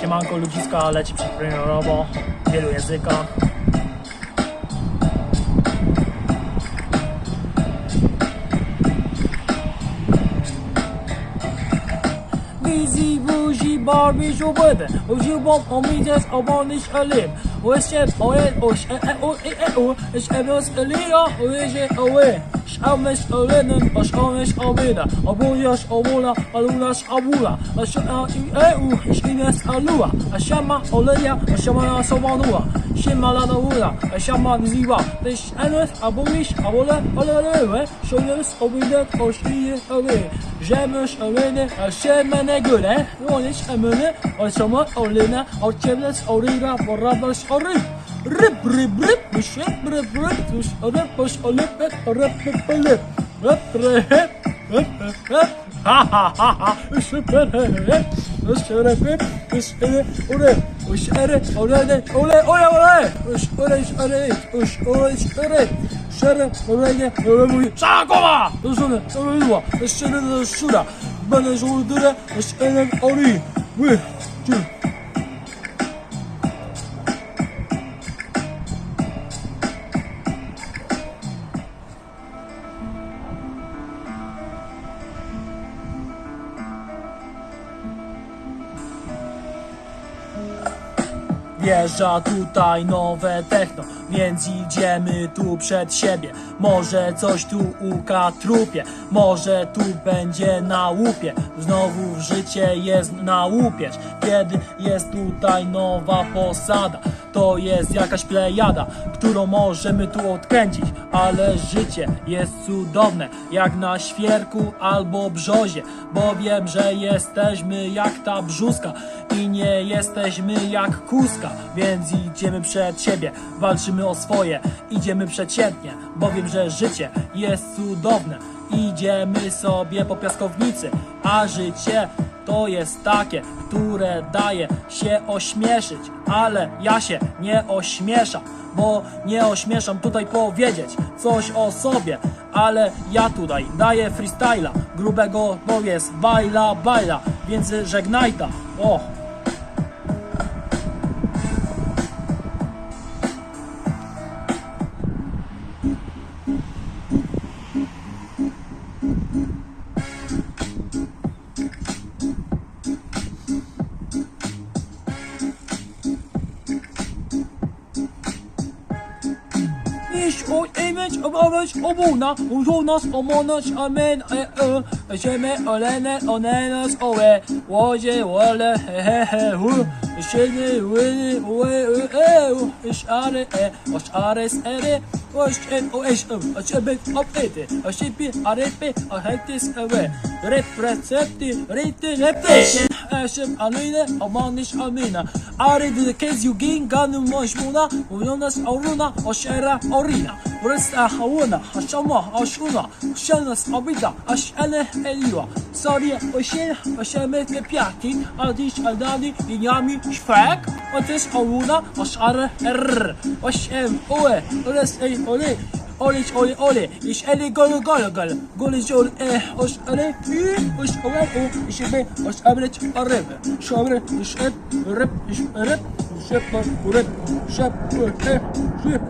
Siemanko ludziska leci przedpremierowo w wielu językach. Bizi buzi barbi żubedy Używam omidzes obonić elimŁyście oje oś e e o e e o Iś ebos elia Ujedzie oły. Szamyś olenen Oś omyś omina Obujasz omula Alunasz abula. Oś e i e u Iś ines alua Asiama oleja Asiama somanua Siema lana ula Asiama ziwa Tyś enes abulisz Abole olelewe Şoyarız obidet Oş iye owe Żemysz olene Aşemene göre Roniş emene Aşama olene Açemles orira Borabaş orin Rıp rıp rıpmış, rıp rıp rıpmış, rıpmış, rıp rıp rıp rıp rıp. Rıp rıp rıp rıp rıp. Ha ha ha ha. Süper hep. Süper hep. Üstüne oraya. Uş ere. Oraya Olay olay olay. Uş oraya uş oraya. Uş oraya uş oraya. Şere oraya. Oraya bu. Sağa kova. Dosuna. Sonra yuva. Üstüne de şura. Bana zorlara. Üstüne oraya. Bu. Tüm. Wjeżdża tutaj nowe techno, więc idziemy tu przed siebie. Może coś tu ukatrupie, może tu będzie na łupie. Znowu w życie jest na łupież, kiedy jest tutaj nowa posada. To jest jakaś plejada, którą możemy tu odkręcić, ale życie jest cudowne, jak na świerku albo brzozie, bo wiem, że jesteśmy jak ta brzuska i nie jesteśmy jak kuska, więc idziemy przed siebie, walczymy o swoje, idziemy przeciętnie, bo wiem, że życie jest cudowne. Idziemy sobie po piaskownicy, a życie to jest takie, które daje się ośmieszyć, ale ja się nie ośmieszam, bo nie ośmieszam tutaj powiedzieć coś o sobie, ale ja tutaj daję freestyla, grubego bo jest bajla, bajla, więc żegnajta, o! O image, obawiać obuna, użył nas omonać, amen, e, e, ziemię, olene, onenas, owe, łodzie, wole, he, he, he, hu, siedmy, łyny, ue, e, e, iś, are, e, oś, ares, ere, Koş en o eş em. Açı ben op ete. Açı bir aret be. Ahektis eve. Red presepti. Red repteş. Eşim aleyne. Aman iş amina. Arid kez yugin ganım moşmuna. Uyonas auruna. Oşera orina. Burası havuna. Haşama haşuna. Şanas abida. Aşele eliva. Sarıya oşer. Oşemet ve piyaki. Adiş adadi. Dünyami şfak. Ateş avuna. Oşara er. Oşem oe. Orası ey oley. Oley oley oley. İş eli gol gol gol. Gol iş ol eh hoş ele mi hoş olay o iş be hoş abret arep. Şu abret iş et rep iş rep. Şep rep şep rep şep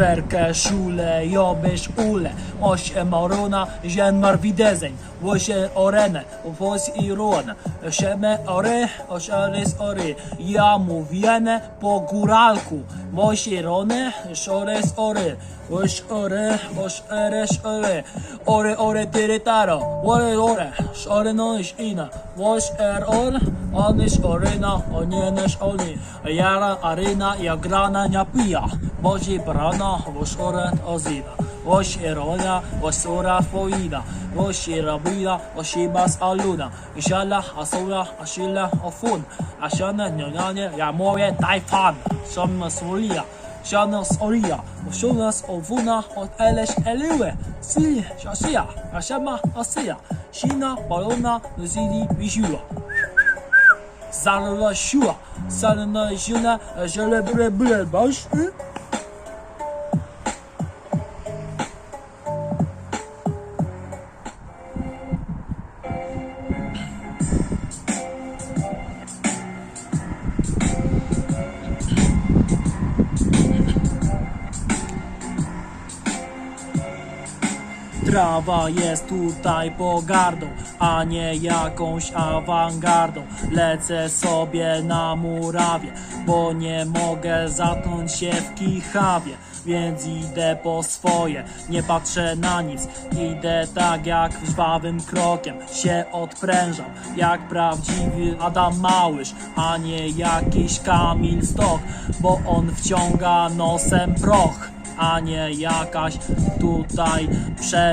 rep. Werke, szule, jobysz, ule, osie morona, zienmar widezeń, łosie orene, wos i ruon, sieme ore, oszarys ory, ja mówiene po góralku, mosi rone, szores ory, oś ore, oś eres ore, ore ore tyrytaro, ore ore, szore noś ina, wos er on, onyś oryna, onieneś oni, jara aryna, jak grana nie pija, bozi brana, vos oret ozida, وشعر هدى وسورة فويدة وشعر بيضة وشيباس ألودة إن شاء الله أصورة أشيلة أفون عشان نعنانة يعمور تايفان شمنا سوريا شانا سوريا وشونا أوفونا وتألش ألوه سي شاشيا عشما أصيا شينا بارونا نزيدي بيجوا Sarılaşıyor. Sarılaşına şöyle böyle böyle başlıyor. Trawa jest tutaj pogardą, a nie jakąś awangardą. Lecę sobie na murawie, bo nie mogę zatknąć się w kichawie. Więc idę po swoje, nie patrzę na nic Idę tak jak żwawym krokiem Się odprężam, jak prawdziwy Adam Małysz A nie jakiś Kamil Stok Bo on wciąga nosem proch a nie jakaś tutaj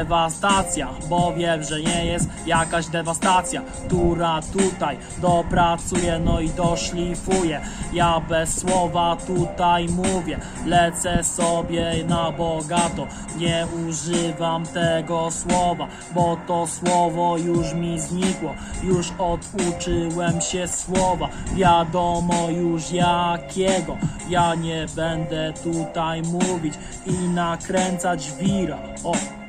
przewastacja, bo wiem, że nie jest jakaś dewastacja, która tutaj dopracuje, no i doszlifuje. Ja bez słowa tutaj mówię, lecę sobie na bogato, nie używam tego słowa, bo to słowo już mi znikło, już oduczyłem się słowa, wiadomo już jakiego, ja nie będę tutaj mówić i nakręcać wira. O!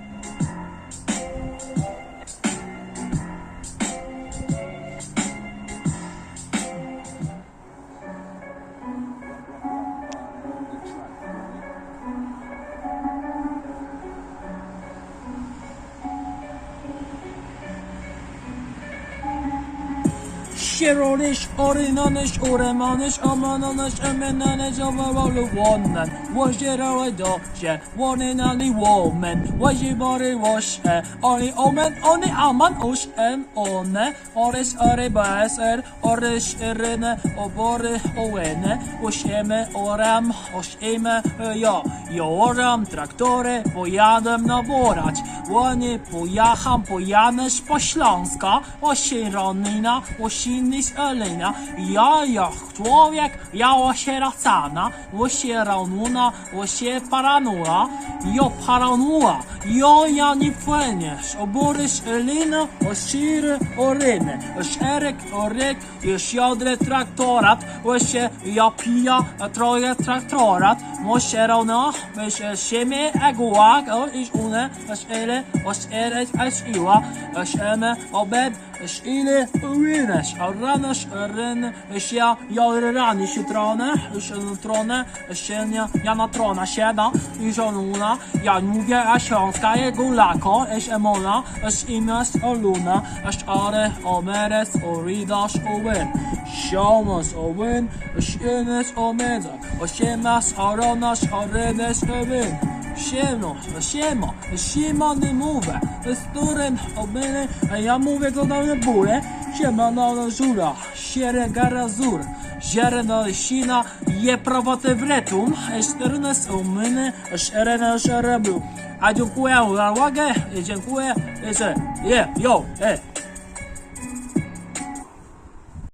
Şeroriş, orinanış, uremanış, amananış, emenanış, avabalı, vonnan. Oremanish, amananish, emenanish, amawalu wonnen. Wajirare doje, woninani women. Wajibari wash e, oni omen, oni aman ush en one. Oris are baser, oris irene, obore owene. Usheme oram, usheme ja. Joram traktory, pojadę naborać. Łanie pojecham, pojanesz po Śląska. Osieronina, osinny z Elina. Ja jak człowiek, ja osieracana. Osieranuna, osie paranua. Jo paranua, jo ja nie płyniesz. Oborys Elina, osiry oryny. Oszerek, oryk, już traktorat. Osie ja pija, troje traktorat. Osierona, myś siemie eguak, o iż une, oś ele, oś ereć, oś iła, oś eme, obed, oś ile, uwinesz, a ranasz, ryn, oś ja, ja rani się tronę, na tronę, oś ja, ja na trona siada, i żonuna, ja mówię, a śląska jego lako, oś emona, oś imiast o luna, oś are, o meres, o ridasz, o win, siomos, o win, oś imes, o medza, oś emas, o ronasz, o rynes, o win. Siemno, siemo, nie mówię, z którym obyle, a ja mówię to na bóle, siema na żura, siere garazur, ziere na sina, je prawate wretum, esternes umyny, szerena szerebu. A dziękuję za uwagę, dziękuję, je, yo, e.